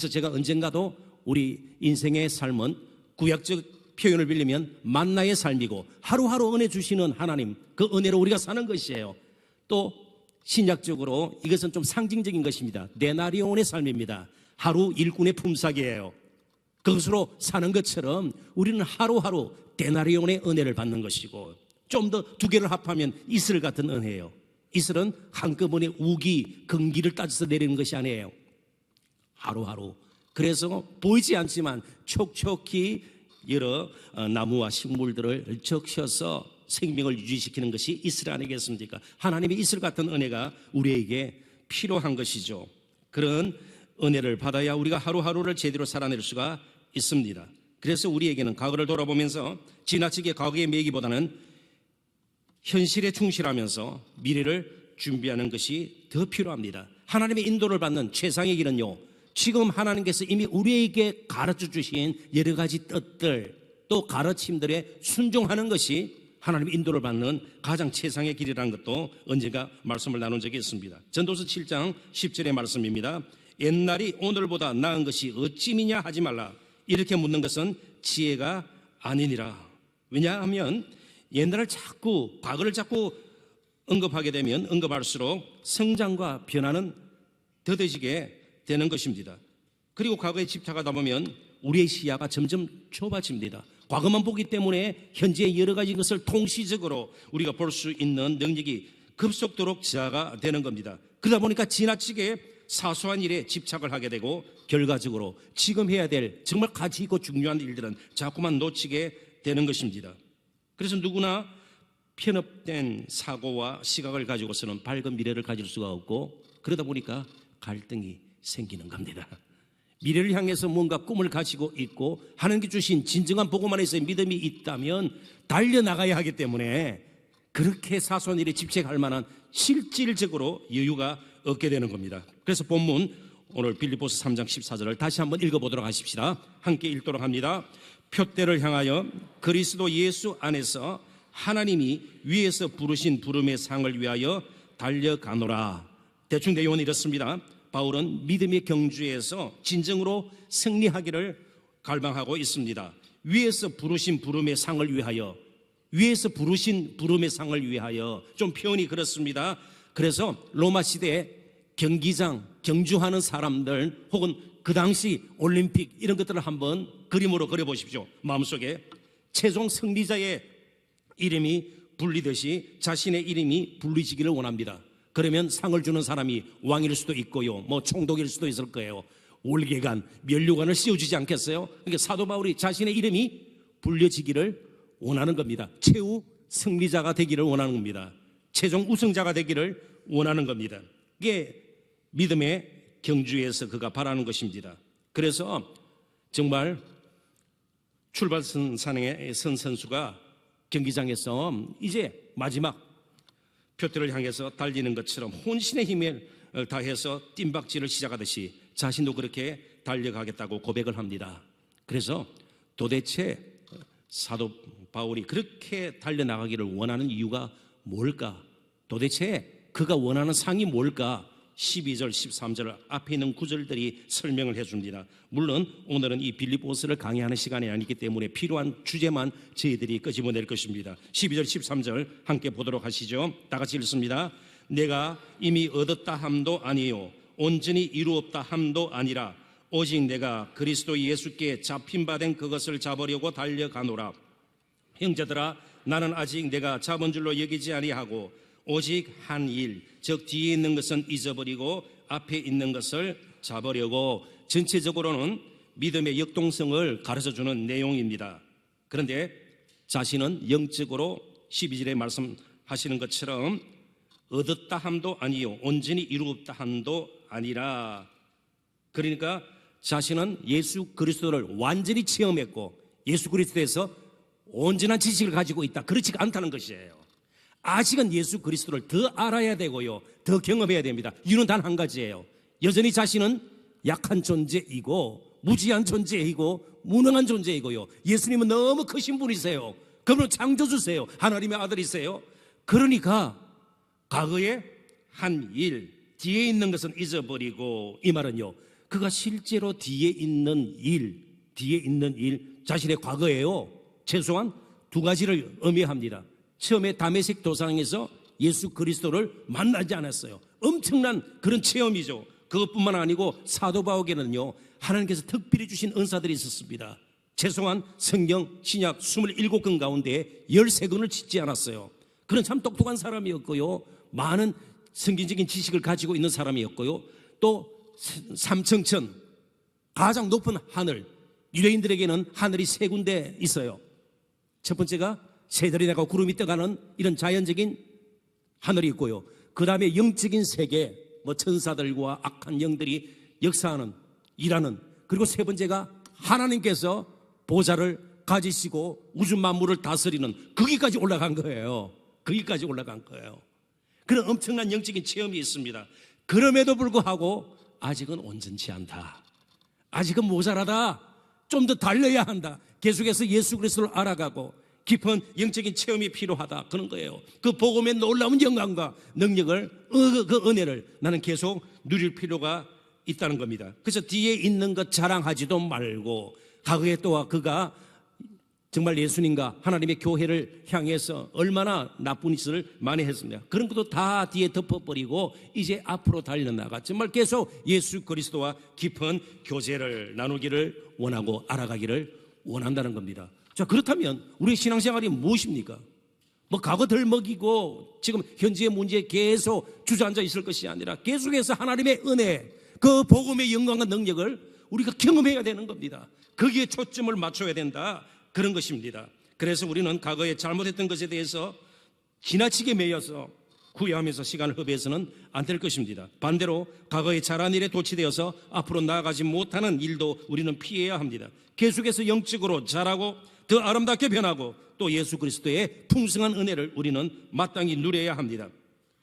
그래서 제가 언젠가도 우리 인생의 삶은 구약적 표현을 빌리면 만나의 삶이고 하루하루 은혜 주시는 하나님 그 은혜로 우리가 사는 것이에요. 또 신약적으로 이것은 좀 상징적인 것입니다. 데나리온의 삶입니다. 하루 일꾼의 품삯이에요. 그것으로 사는 것처럼 우리는 하루하루 데나리온의 은혜를 받는 것이고 좀 더 두 개를 합하면 이슬 같은 은혜예요. 이슬은 한꺼번에 우기, 금기를 따져서 내리는 것이 아니에요. 하루하루. 그래서 보이지 않지만 촉촉히 여러 어, 나무와 식물들을 적셔서 생명을 유지시키는 것이 이슬 아니겠습니까? 하나님의 이슬 같은 은혜가 우리에게 필요한 것이죠. 그런 은혜를 받아야 우리가 하루하루를 제대로 살아낼 수가 있습니다. 그래서 우리에게는 과거를 돌아보면서 지나치게 과거에 매기보다는 현실에 충실하면서 미래를 준비하는 것이 더 필요합니다. 하나님의 인도를 받는 최상의 길은요. 지금 하나님께서 이미 우리에게 가르쳐 주신 여러 가지 뜻들 또 가르침들에 순종하는 것이 하나님의 인도를 받는 가장 최상의 길이라는 것도 언젠가 말씀을 나눈 적이 있습니다. 전도서 7장 10절의 말씀입니다. 옛날이 오늘보다 나은 것이 어찌미냐 하지 말라. 이렇게 묻는 것은 지혜가 아니니라. 왜냐하면 옛날을 자꾸 과거를 자꾸 언급하게 되면 언급할수록 성장과 변화는 더뎌지게 되는 것입니다. 그리고 과거에 집착하다 보면 우리의 시야가 점점 좁아집니다. 과거만 보기 때문에 현재의 여러 가지 것을 통시적으로 우리가 볼 수 있는 능력이 급속도로 저하가 되는 겁니다. 그러다 보니까 지나치게 사소한 일에 집착을 하게 되고 결과적으로 지금 해야 될 정말 가치 있고 중요한 일들은 자꾸만 놓치게 되는 것입니다. 그래서 누구나 편협된 사고와 시각을 가지고서는 밝은 미래를 가질 수가 없고 그러다 보니까 갈등이 생기는 겁니다. 미래를 향해서 뭔가 꿈을 가지고 있고 하나님께 주신 진정한 복음 안에서 믿음이 있다면 달려나가야 하기 때문에 그렇게 사소한 일에 집착할 만한 실질적으로 여유가 얻게 되는 겁니다. 그래서 본문 오늘 빌리포스 3장 14절을 다시 한번 읽어보도록 하십시다. 함께 읽도록 합니다. 표대를 향하여 그리스도 예수 안에서 하나님이 위에서 부르신 부름의 상을 위하여 달려가노라. 대충 내용은 이렇습니다. 바울은 믿음의 경주에서 진정으로 승리하기를 갈망하고 있습니다. 위에서 부르신 부름의 상을 위하여 위에서 부르신 부름의 상을 위하여 좀 표현이 그렇습니다. 그래서 로마 시대에 경기장 경주하는 사람들 혹은 그 당시 올림픽 이런 것들을 한번 그림으로 그려 보십시오. 마음속에 최종 승리자의 이름이 불리듯이 자신의 이름이 불리지기를 원합니다. 그러면 상을 주는 사람이 왕일 수도 있고요. 뭐 총독일 수도 있을 거예요. 올개간, 면류관을 씌워주지 않겠어요? 그러니까 사도 바울이 자신의 이름이 불려지기를 원하는 겁니다. 최후 승리자가 되기를 원하는 겁니다. 최종 우승자가 되기를 원하는 겁니다. 이게 믿음의 경주에서 그가 바라는 것입니다. 그래서 정말 출발선 산행의 선 선수가 경기장에서 이제 마지막 표대를 향해서 달리는 것처럼 혼신의 힘을 다해서 뜀박질을 시작하듯이 자신도 그렇게 달려가겠다고 고백을 합니다. 그래서 도대체 사도 바울이 그렇게 달려나가기를 원하는 이유가 뭘까? 도대체 그가 원하는 상이 뭘까? 12절, 13절 앞에 있는 구절들이 설명을 해줍니다. 물론 오늘은 이 빌립보스를 강의하는 시간이 아니기 때문에 필요한 주제만 저희들이 끄집어낼 것입니다. 12절, 13절 함께 보도록 하시죠. 다 같이 읽습니다. 내가 이미 얻었다 함도 아니요 온전히 이루었다 함도 아니라 오직 내가 그리스도 예수께 잡힌 바 된 그것을 잡으려고 달려가노라. 형제들아 나는 아직 내가 잡은 줄로 여기지 아니하고 오직 한 일, 즉 뒤에 있는 것은 잊어버리고 앞에 있는 것을 잡으려고 전체적으로는 믿음의 역동성을 가르쳐 주는 내용입니다. 그런데 자신은 영적으로 12절에 말씀하시는 것처럼 얻었다 함도 아니요 온전히 이루었다 함도 아니라 그러니까 자신은 예수 그리스도를 완전히 체험했고 예수 그리스도에서 온전한 지식을 가지고 있다. 그렇지 않다는 것이에요. 아직은 예수 그리스도를 더 알아야 되고요. 더 경험해야 됩니다. 이유는 단 한 가지예요. 여전히 자신은 약한 존재이고 무지한 존재이고 무능한 존재이고요. 예수님은 너무 크신 분이세요. 그분은 창조주세요. 하나님의 아들이세요. 그러니까 과거에 한 일, 뒤에 있는 것은 잊어버리고 이 말은요. 그가 실제로 뒤에 있는 일, 뒤에 있는 일, 자신의 과거예요. 최소한 두 가지를 의미합니다. 처음에 다메섹 도상에서 예수 그리스도를 만나지 않았어요. 엄청난 그런 체험이죠. 그것뿐만 아니고 사도 바울에게는요 하나님께서 특별히 주신 은사들이 있었습니다. 최소한 성경 신약 27권 가운데 13권을 짓지 않았어요. 그런 참 똑똑한 사람이었고요. 많은 성경적인 지식을 가지고 있는 사람이었고요. 또 삼청천 가장 높은 하늘 유대인들에게는 하늘이 세 군데 있어요. 첫 번째가 새들이 나고 구름이 떠가는 이런 자연적인 하늘이 있고요. 그 다음에 영적인 세계, 뭐 천사들과 악한 영들이 역사하는, 일하는, 그리고 세 번째가 하나님께서 보좌를 가지시고 우주 만물을 다스리는 거기까지 올라간 거예요. 거기까지 올라간 거예요. 그런 엄청난 영적인 체험이 있습니다. 그럼에도 불구하고 아직은 온전치 않다. 아직은 모자라다. 좀 더 달려야 한다. 계속해서 예수 그리스도를 알아가고 깊은 영적인 체험이 필요하다. 그런 거예요. 그 복음의 놀라운 영광과 능력을 어, 그 은혜를 나는 계속 누릴 필요가 있다는 겁니다. 그래서 뒤에 있는 것 자랑하지도 말고 과거에 또한 그가 정말 예수님과 하나님의 교회를 향해서 얼마나 나쁜 짓을 많이 했습니다. 그런 것도 다 뒤에 덮어버리고 이제 앞으로 달려나가 정말 계속 예수 그리스도와 깊은 교제를 나누기를 원하고 알아가기를 원한다는 겁니다. 자, 그렇다면 우리 신앙생활이 무엇입니까? 뭐 과거 덜 먹이고 지금 현재의 문제에 계속 주저앉아 있을 것이 아니라 계속해서 하나님의 은혜, 그 복음의 영광과 능력을 우리가 경험해야 되는 겁니다. 거기에 초점을 맞춰야 된다. 그런 것입니다. 그래서 우리는 과거에 잘못했던 것에 대해서 지나치게 매여서 후회하면서 시간을 허비해서는 안 될 것입니다. 반대로 과거에 잘한 일에 도취되어서 앞으로 나아가지 못하는 일도 우리는 피해야 합니다. 계속해서 영적으로 잘하고 더 아름답게 변하고 또 예수 그리스도의 풍성한 은혜를 우리는 마땅히 누려야 합니다.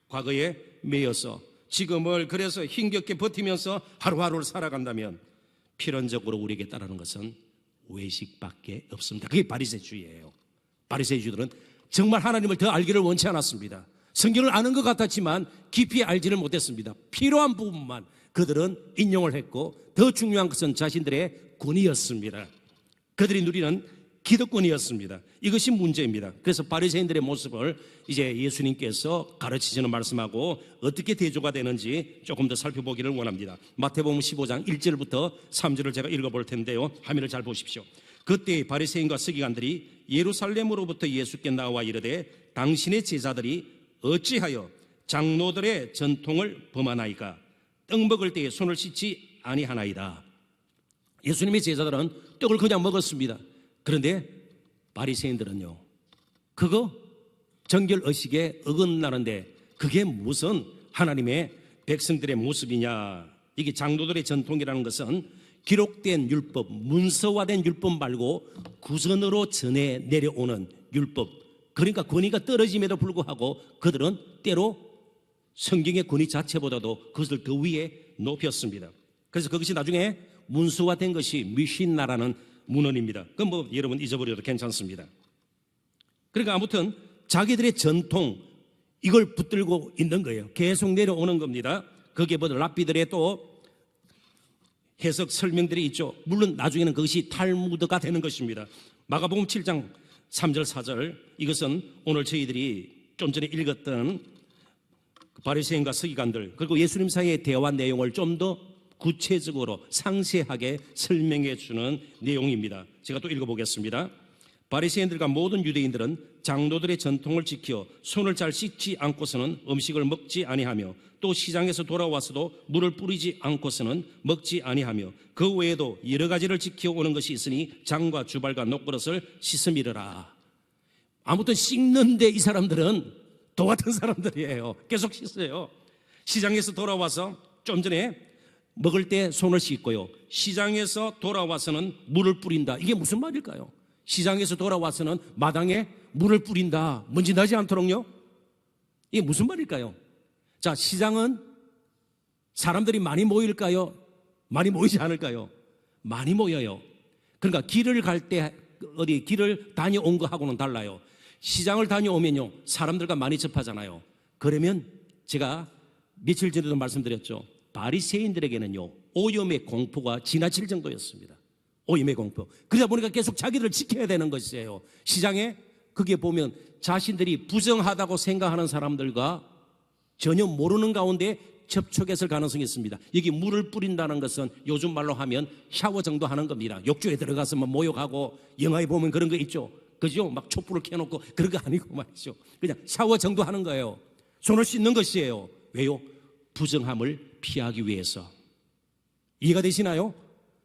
과거에 매여서 지금을 그래서 힘겹게 버티면서 하루하루를 살아간다면 필연적으로 우리에게 따르는 것은 외식밖에 없습니다. 그게 바리새주의예요. 바리새주들은 정말 하나님을 더 알기를 원치 않았습니다. 성경을 아는 것 같았지만 깊이 알지를 못했습니다. 필요한 부분만 그들은 인용을 했고 더 중요한 것은 자신들의 군이었습니다. 그들이 누리는 기득권이었습니다. 이것이 문제입니다. 그래서 바리새인들의 모습을 이제 예수님께서 가르치시는 말씀하고 어떻게 대조가 되는지 조금 더 살펴보기를 원합니다. 마태복음 15장 1절부터 3절을 제가 읽어볼 텐데요. 화면을 잘 보십시오. 그때 바리새인과 서기관들이 예루살렘으로부터 예수께 나와 이르되 당신의 제자들이 어찌하여 장로들의 전통을 범하나이까 떡 먹을 때에 손을 씻지 아니하나이다. 예수님의 제자들은 떡을 그냥 먹었습니다. 그런데 바리새인들은요. 그거 정결 의식에 어긋나는데 그게 무슨 하나님의 백성들의 모습이냐? 이게 장로들의 전통이라는 것은 기록된 율법, 문서화된 율법 말고 구선으로 전해 내려오는 율법. 그러니까 권위가 떨어짐에도 불구하고 그들은 때로 성경의 권위 자체보다도 그것을 더 위에 높였습니다. 그래서 그것이 나중에 문서화된 것이 미신나라는 문헌입니다. 그건 뭐 여러분 잊어버려도 괜찮습니다. 그러니까 아무튼 자기들의 전통 이걸 붙들고 있는 거예요. 계속 내려오는 겁니다. 거기에 보다 랍비들의 또 해석 설명들이 있죠. 물론 나중에는 그것이 탈무드가 되는 것입니다. 마가복음 7장 3절 4절 이것은 오늘 저희들이 좀 전에 읽었던 그 바리새인과 서기관들 그리고 예수님 사이의 대화 내용을 좀 더 구체적으로 상세하게 설명해 주는 내용입니다. 제가 또 읽어보겠습니다. 바리새인들과 모든 유대인들은 장로들의 전통을 지켜 손을 잘 씻지 않고서는 음식을 먹지 아니하며 또 시장에서 돌아와서도 물을 뿌리지 않고서는 먹지 아니하며 그 외에도 여러 가지를 지켜오는 것이 있으니 장과 주발과 녹버릇을 씻음이르라. 아무튼 씻는데 이 사람들은 도 같은 사람들이에요. 계속 씻어요. 시장에서 돌아와서 좀 전에 먹을 때 손을 씻고요. 시장에서 돌아와서는 물을 뿌린다. 이게 무슨 말일까요? 시장에서 돌아와서는 마당에 물을 뿌린다. 먼지 나지 않도록요. 이게 무슨 말일까요? 자, 시장은 사람들이 많이 모일까요? 많이 모이지 않을까요? 많이 모여요. 그러니까 길을 갈 때 어디 길을 다녀온 거하고는 달라요. 시장을 다녀오면요. 사람들과 많이 접하잖아요. 그러면 제가 며칠 전에도 말씀드렸죠. 바리새인들에게는요. 오염의 공포가 지나칠 정도였습니다. 오염의 공포. 그러다 보니까 계속 자기들을 지켜야 되는 것이에요. 시장에 그게 보면 자신들이 부정하다고 생각하는 사람들과 전혀 모르는 가운데 접촉했을 가능성이 있습니다. 여기 물을 뿌린다는 것은 요즘 말로 하면 샤워 정도 하는 겁니다. 욕조에 들어가서 뭐 모욕하고 영화에 보면 그런 거 있죠. 그죠? 막 촛불을 켜놓고 그런 거 아니고 말이죠. 그냥 샤워 정도 하는 거예요. 손을 씻는 것이에요. 왜요? 부정함을 피하기 위해서. 이해가 되시나요?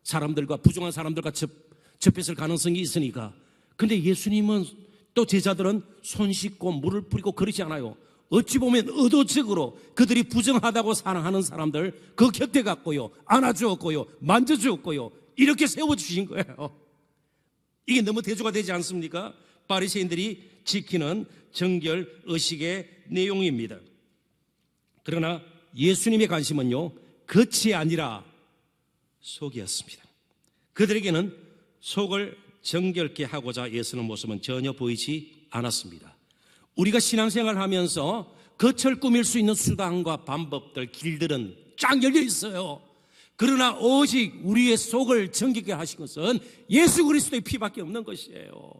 사람들과 부정한 사람들과 접, 접했을 가능성이 있으니까. 근데 예수님은 또 제자들은 손 씻고 물을 뿌리고 그러지 않아요. 어찌 보면 의도적으로 그들이 부정하다고 사랑하는 사람들 그 곁에 갔고요. 안아주었고요. 만져주었고요. 이렇게 세워주신 거예요. 이게 너무 대조가 되지 않습니까? 바리새인들이 지키는 정결 의식의 내용입니다. 그러나 예수님의 관심은요, 겉이 아니라 속이었습니다. 그들에게는 속을 정결케 하고자 애쓰는 모습은 전혀 보이지 않았습니다. 우리가 신앙생활 하면서 겉을 꾸밀 수 있는 수단과 방법들, 길들은 쫙 열려 있어요. 그러나 오직 우리의 속을 정결케 하신 것은 예수 그리스도의 피밖에 없는 것이에요.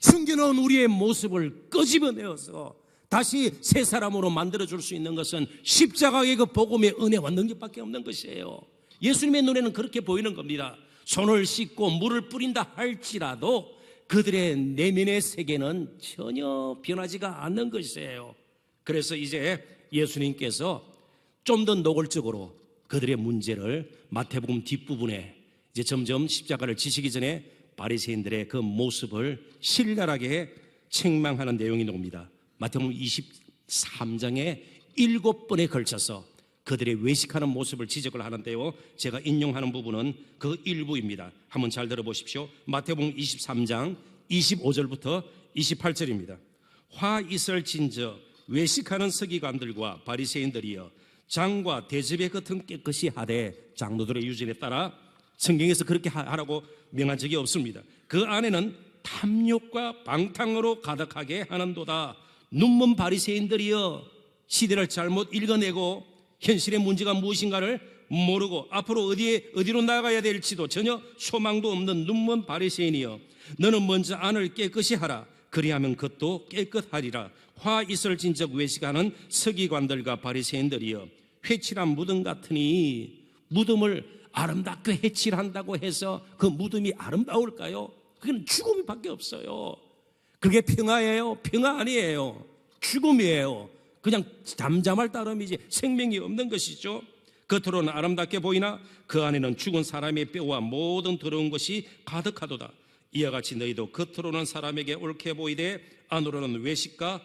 숨겨놓은 우리의 모습을 끄집어내어서 다시 새 사람으로 만들어줄 수 있는 것은 십자가의 그 복음의 은혜와 능력밖에 없는 것이에요. 예수님의 눈에는 그렇게 보이는 겁니다. 손을 씻고 물을 뿌린다 할지라도 그들의 내면의 세계는 전혀 변하지가 않는 것이에요. 그래서 이제 예수님께서 좀 더 노골적으로 그들의 문제를 마태복음 뒷부분에 이제 점점 십자가를 지시기 전에 바리새인들의 그 모습을 신랄하게 책망하는 내용이 나옵니다. 마태복음 23장에 일곱 번에 걸쳐서 그들의 외식하는 모습을 지적을 하는데요. 제가 인용하는 부분은 그 일부입니다. 한번 잘 들어보십시오. 마태복음 23장 25절부터 28절입니다. 화 있을 진저 외식하는 서기관들과 바리새인들이여 장과 대접의 겉은 깨끗이 하되 장로들의 유전에 따라 성경에서 그렇게 하라고 명한 적이 없습니다. 그 안에는 탐욕과 방탕으로 가득하게 하는도다. 눈먼 바리새인들이여 시대를 잘못 읽어내고 현실의 문제가 무엇인가를 모르고 앞으로 어디에 어디로 나가야 될지도 전혀 소망도 없는 눈먼 바리새인이여 너는 먼저 안을 깨끗이 하라 그리하면 그것도 깨끗하리라 화 있을 진적 외식하는 서기관들과 바리새인들이여 회칠한 무덤 같으니 무덤을 아름답게 해칠한다고 해서 그 무덤이 아름다울까요? 그건 죽음밖에 없어요. 그게 평화예요? 평화 아니에요. 죽음이에요. 그냥 잠잠할 따름이지 생명이 없는 것이죠. 겉으로는 아름답게 보이나 그 안에는 죽은 사람의 뼈와 모든 더러운 것이 가득하도다. 이와 같이 너희도 겉으로는 사람에게 옳게 보이되 안으로는 외식과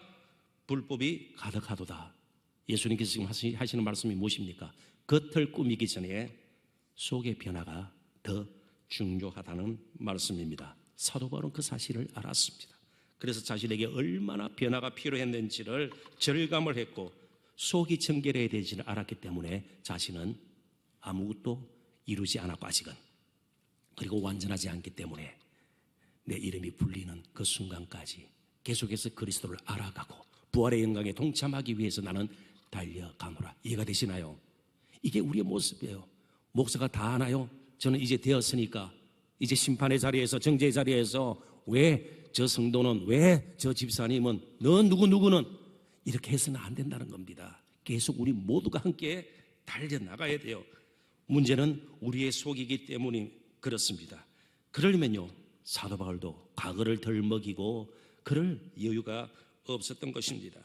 불법이 가득하도다. 예수님께서 지금 하시는 말씀이 무엇입니까? 겉을 꾸미기 전에 속의 변화가 더 중요하다는 말씀입니다. 사도 바울은 그 사실을 알았습니다. 그래서 자신에게 얼마나 변화가 필요했는지를 절감을 했고 속이 청결해야 되지를 알았기 때문에 자신은 아무것도 이루지 않았고 아직은 그리고 완전하지 않기 때문에 내 이름이 불리는 그 순간까지 계속해서 그리스도를 알아가고 부활의 영광에 동참하기 위해서 나는 달려가노라 이해가 되시나요? 이게 우리의 모습이에요 목사가 다 하나요? 저는 이제 되었으니까 이제 심판의 자리에서 정죄의 자리에서 왜 저 성도는 왜 저 집사님은 너 누구 누구는 이렇게 해서는 안 된다는 겁니다. 계속 우리 모두가 함께 달려 나가야 돼요. 문제는 우리의 속이기 때문이 그렇습니다. 그러려면요 사도 바울도 과거를 덜 먹이고 그럴 여유가 없었던 것입니다.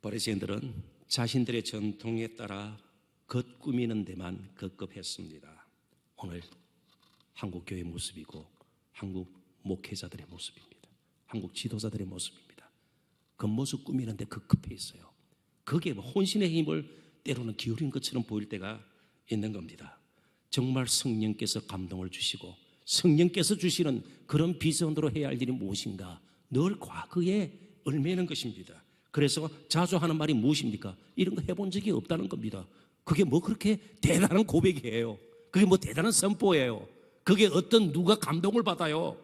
바리새인들은 자신들의 전통에 따라 겉 꾸미는 데만 급급했습니다. 오늘 한국 교회 모습이고 한국 목회자들의 모습입니다. 한국 지도자들의 모습입니다. 겉모습 꾸미는데 급급해 있어요. 그게 뭐 혼신의 힘을 때로는 기울인 것처럼 보일 때가 있는 겁니다. 정말 성령께서 감동을 주시고 성령께서 주시는 그런 비전으로 해야 할 일이 무엇인가 늘 과거에 얽매는 것입니다. 그래서 자주 하는 말이 무엇입니까? 이런 거 해본 적이 없다는 겁니다. 그게 뭐 그렇게 대단한 고백이에요. 그게 뭐 대단한 선포예요. 그게 어떤 누가 감동을 받아요.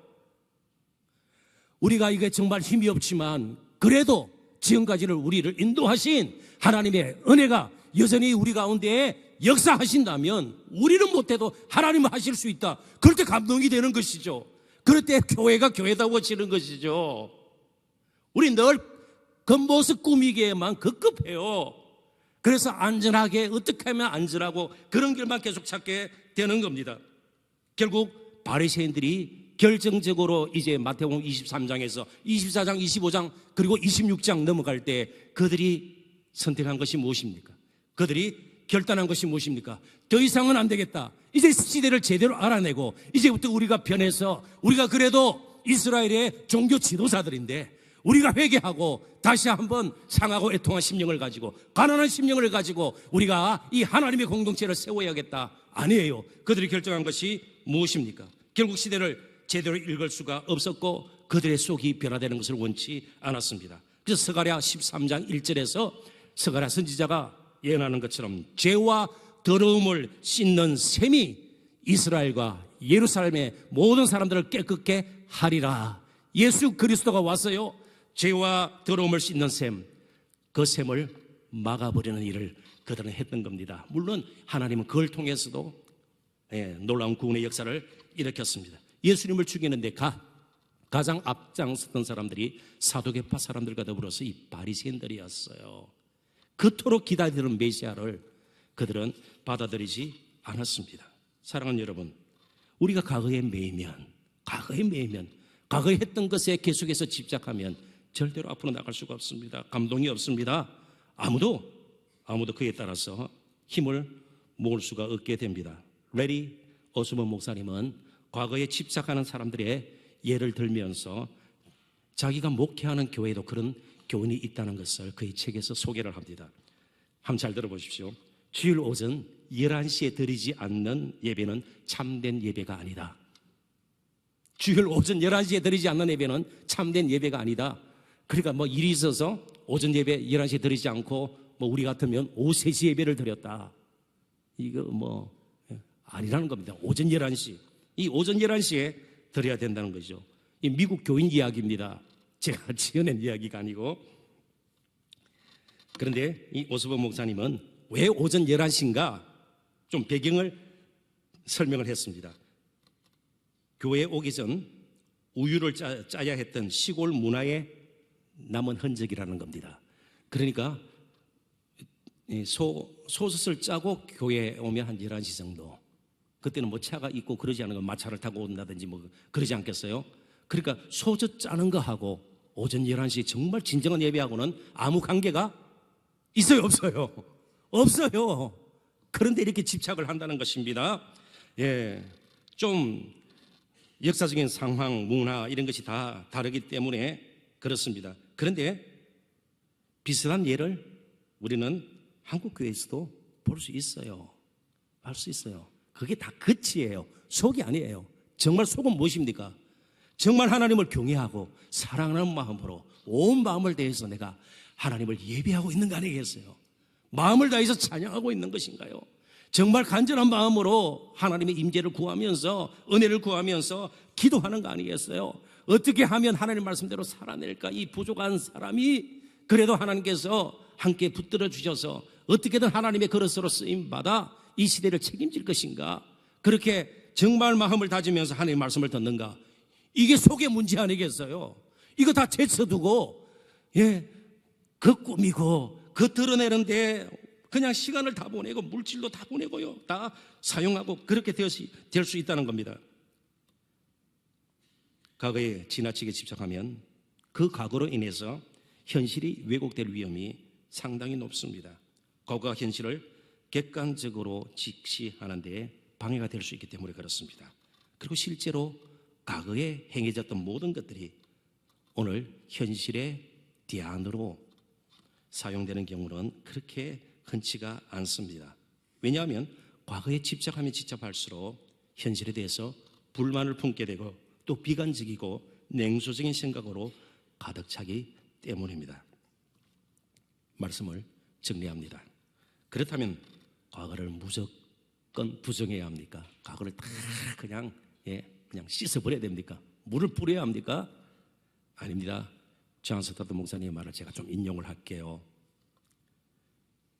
우리가 이게 정말 힘이 없지만 그래도 지금까지를 우리를 인도하신 하나님의 은혜가 여전히 우리 가운데 역사하신다면 우리는 못해도 하나님은 하실 수 있다. 그럴 때 감동이 되는 것이죠. 그럴 때 교회가 교회다워지는 것이죠. 우리 늘 겉모습 꾸미기에만 급급해요. 그래서 안전하게 어떻게 하면 안전하고 그런 길만 계속 찾게 되는 겁니다. 결국 바리새인들이 결정적으로 이제 마태복음 23장에서 24장, 25장 그리고 26장 넘어갈 때 그들이 선택한 것이 무엇입니까? 그들이 결단한 것이 무엇입니까? 더 이상은 안 되겠다. 이제 시대를 제대로 알아내고 이제부터 우리가 변해서 우리가 그래도 이스라엘의 종교 지도자들인데 우리가 회개하고 다시 한번 상하고 애통한 심령을 가지고 가난한 심령을 가지고 우리가 이 하나님의 공동체를 세워야겠다. 아니에요. 그들이 결정한 것이 무엇입니까? 결국 시대를 제대로 읽을 수가 없었고 그들의 속이 변화되는 것을 원치 않았습니다. 그래서 스가랴 13장 1절에서 스가랴 선지자가 예언하는 것처럼 죄와 더러움을 씻는 셈이 이스라엘과 예루살렘의 모든 사람들을 깨끗게 하리라. 예수 그리스도가 왔어요. 죄와 더러움을 씻는 셈, 그 셈을 막아버리는 일을 그들은 했던 겁니다. 물론 하나님은 그걸 통해서도 예, 놀라운 구원의 역사를 일으켰습니다. 예수님을 죽이는데 가, 가장 앞장섰던 사람들이 사도계파 사람들과 더불어서 이 바리새인들이었어요. 그토록 기다리는 메시아를 그들은 받아들이지 않았습니다. 사랑하는 여러분, 우리가 과거에 매이면, 과거에 매이면, 과거에 했던 것에 계속해서 집착하면 절대로 앞으로 나갈 수가 없습니다. 감동이 없습니다. 아무도, 아무도 그에 따라서 힘을 모을 수가 없게 됩니다. 레리 어수먼 목사님은 과거에 집착하는 사람들의 예를 들면서 자기가 목회하는 교회도 그런 교훈이 있다는 것을 그의 책에서 소개를 합니다. 한번 잘 들어보십시오. 주일 오전 11시에 드리지 않는 예배는 참된 예배가 아니다. 주일 오전 11시에 드리지 않는 예배는 참된 예배가 아니다. 그러니까 뭐 일이 있어서 오전 예배 11시에 드리지 않고 뭐 우리 같으면 오후 3시 예배를 드렸다. 이거 뭐 아니라는 겁니다. 오전 11시. 이 오전 11시에 드려야 된다는 거죠. 이 미국 교인 이야기입니다. 제가 지어낸 이야기가 아니고. 그런데 이 오스본 목사님은 왜 오전 11시인가 좀 배경을 설명을 했습니다. 교회에 오기 전 우유를 짜, 짜야 했던 시골 문화의 남은 흔적이라는 겁니다. 그러니까 이 소, 소젖을 짜고 교회에 오면 한 11시 정도. 그때는 뭐 차가 있고 그러지 않은 건 마차를 타고 온다든지 뭐 그러지 않겠어요? 그러니까 소젖 짜는 거하고 오전 11시 정말 진정한 예배하고는 아무 관계가 있어요, 없어요? 없어요. 그런데 이렇게 집착을 한다는 것입니다. 예. 좀 역사적인 상황, 문화 이런 것이 다 다르기 때문에 그렇습니다. 그런데 비슷한 예를 우리는 한국 교회에서도 볼 수 있어요. 알 수 있어요. 그게 다 끝이에요. 속이 아니에요. 정말 속은 무엇입니까? 정말 하나님을 경외하고 사랑하는 마음으로 온 마음을 다해서 내가 하나님을 예배하고 있는 거 아니겠어요? 마음을 다해서 찬양하고 있는 것인가요? 정말 간절한 마음으로 하나님의 임재를 구하면서 은혜를 구하면서 기도하는 거 아니겠어요? 어떻게 하면 하나님 말씀대로 살아낼까? 이 부족한 사람이 그래도 하나님께서 함께 붙들어 주셔서 어떻게든 하나님의 그릇으로 쓰임 받아 이 시대를 책임질 것인가? 그렇게 정말 마음을 다지면서 하나님의 말씀을 듣는가? 이게 속의 문제 아니겠어요? 이거 다 제쳐두고 예, 그 꾸미고 그 드러내는데 그냥 시간을 다 보내고 물질도 다 보내고요. 다 사용하고 그렇게 될 수 있다는 겁니다. 과거에 지나치게 집착하면 그 과거로 인해서 현실이 왜곡될 위험이 상당히 높습니다. 과거가 현실을 객관적으로 직시하는 데 방해가 될 수 있기 때문에 그렇습니다. 그리고 실제로 과거에 행해졌던 모든 것들이 오늘 현실의 대안으로 사용되는 경우는 그렇게 흔치가 않습니다. 왜냐하면 과거에 집착하면 집착할수록 현실에 대해서 불만을 품게 되고 또 비관적이고 냉소적인 생각으로 가득 차기 때문입니다. 말씀을 정리합니다. 그렇다면 과거를 무조건 부정해야 합니까? 과거를 다 그냥 예, 그냥 씻어버려야 됩니까? 물을 뿌려야 합니까? 아닙니다. 장스타드 목사님의 말을 제가 좀 인용을 할게요.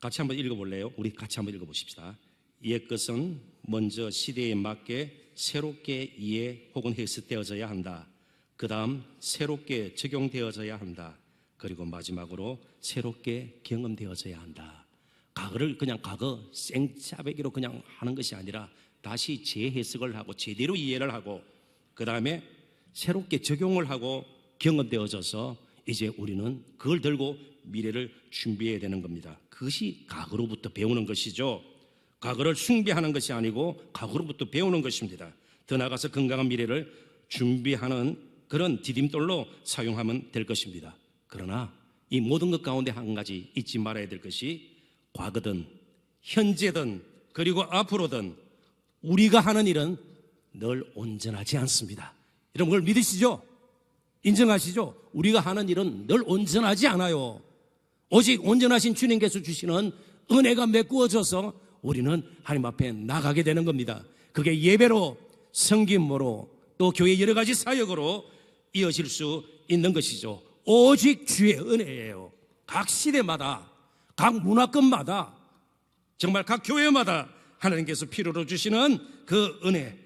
같이 한번 읽어볼래요? 우리 같이 한번 읽어보십시다. 옛 것은 먼저 시대에 맞게 새롭게 이해 혹은 해석되어져야 한다. 그 다음 새롭게 적용되어져야 한다. 그리고 마지막으로 새롭게 경험되어져야 한다. 과거를 그냥 과거 생짜배기로 그냥 하는 것이 아니라 다시 재해석을 하고 제대로 이해를 하고 그 다음에 새롭게 적용을 하고 경험되어져서 이제 우리는 그걸 들고 미래를 준비해야 되는 겁니다. 그것이 과거로부터 배우는 것이죠. 과거를 숭배하는 것이 아니고 과거로부터 배우는 것입니다. 더 나아가서 건강한 미래를 준비하는 그런 디딤돌로 사용하면 될 것입니다. 그러나 이 모든 것 가운데 한 가지 잊지 말아야 될 것이 과거든 현재든 그리고 앞으로든 우리가 하는 일은 늘 온전하지 않습니다. 이런 걸 믿으시죠? 인정하시죠? 우리가 하는 일은 늘 온전하지 않아요. 오직 온전하신 주님께서 주시는 은혜가 메꾸어져서 우리는 하나님 앞에 나가게 되는 겁니다. 그게 예배로, 성김으로, 또 교회 여러 가지 사역으로 이어질 수 있는 것이죠. 오직 주의 은혜예요. 각 시대마다, 각 문화권마다, 정말 각 교회마다 하나님께서 필요로 주시는 그 은혜,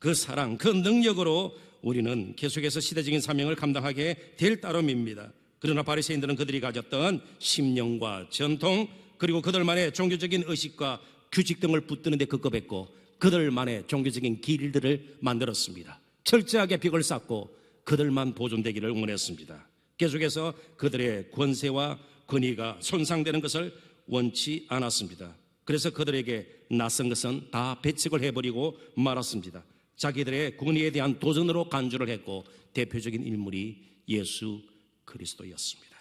그 사랑, 그 능력으로 우리는 계속해서 시대적인 사명을 감당하게 될 따름입니다. 그러나 바리새인들은 그들이 가졌던 심령과 전통 그리고 그들만의 종교적인 의식과 규칙 등을 붙드는데 급급했고 그들만의 종교적인 길들을 만들었습니다. 철저하게 벽을 쌓고 그들만 보존되기를 원했습니다. 계속해서 그들의 권세와 권위가 손상되는 것을 원치 않았습니다. 그래서 그들에게 낯선 것은 다 배척을 해버리고 말았습니다. 자기들의 권위에 대한 도전으로 간주를 했고 대표적인 인물이 예수 그리스도였습니다.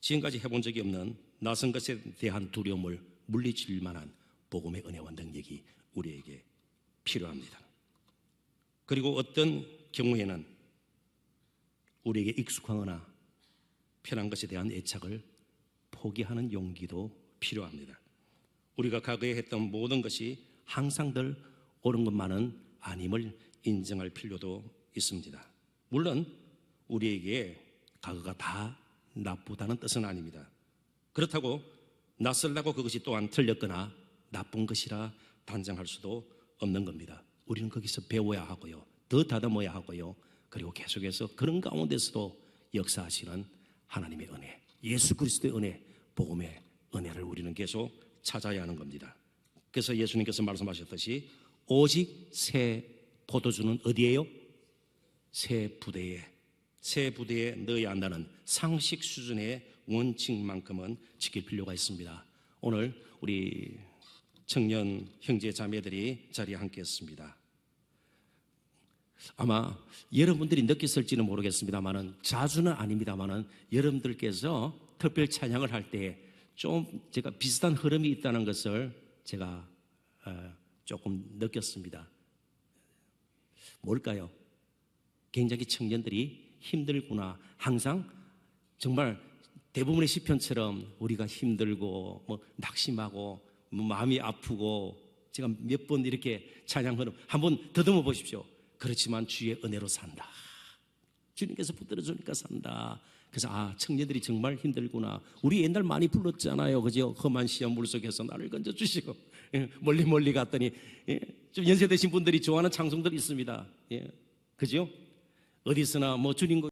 지금까지 해본 적이 없는 낯선 것에 대한 두려움을 물리칠 만한 복음의 은혜와 능력이 우리에게 필요합니다. 그리고 어떤 경우에는 우리에게 익숙하거나 편한 것에 대한 애착을 포기하는 용기도 필요합니다. 우리가 과거에 했던 모든 것이 항상 늘 옳은 것만은 아님을 인정할 필요도 있습니다. 물론 우리에게 과거가 다 나쁘다는 뜻은 아닙니다. 그렇다고 낯설다고 그것이 또한 틀렸거나 나쁜 것이라 단정할 수도 없는 겁니다. 우리는 거기서 배워야 하고요. 더 다듬어야 하고요. 그리고 계속해서 그런 가운데서도 역사하시는 하나님의 은혜, 예수 그리스도의 은혜, 복음의 은혜를 우리는 계속 찾아야 하는 겁니다. 그래서 예수님께서 말씀하셨듯이 오직 새 포도주는 어디에요? 새 부대에 새 부대에 넣어야 한다는 상식 수준의 원칙만큼은 지킬 필요가 있습니다. 오늘 우리 청년 형제 자매들이 자리에 함께했습니다. 아마 여러분들이 느꼈을지는 모르겠습니다만은 자주는 아닙니다만은 여러분들께서 특별 찬양을 할 때 좀 제가 비슷한 흐름이 있다는 것을 제가 어, 조금 느꼈습니다. 뭘까요? 굉장히 청년들이 힘들구나. 항상 정말 대부분의 시편처럼 우리가 힘들고 뭐 낙심하고 뭐 마음이 아프고 제가 몇 번 이렇게 찬양 흐름 한번 더듬어 보십시오. 그렇지만 주의 은혜로 산다. 주님께서 붙들어 주니까 산다. 그래서 아 청년들이 정말 힘들구나. 우리 옛날 많이 불렀잖아요, 그죠? 험한 시험 물 속에서 나를 건져 주시고 예, 멀리 멀리 갔더니 예, 좀 연세 드신 분들이 좋아하는 찬송들이 있습니다. 예, 그죠? 어디서나 뭐 주님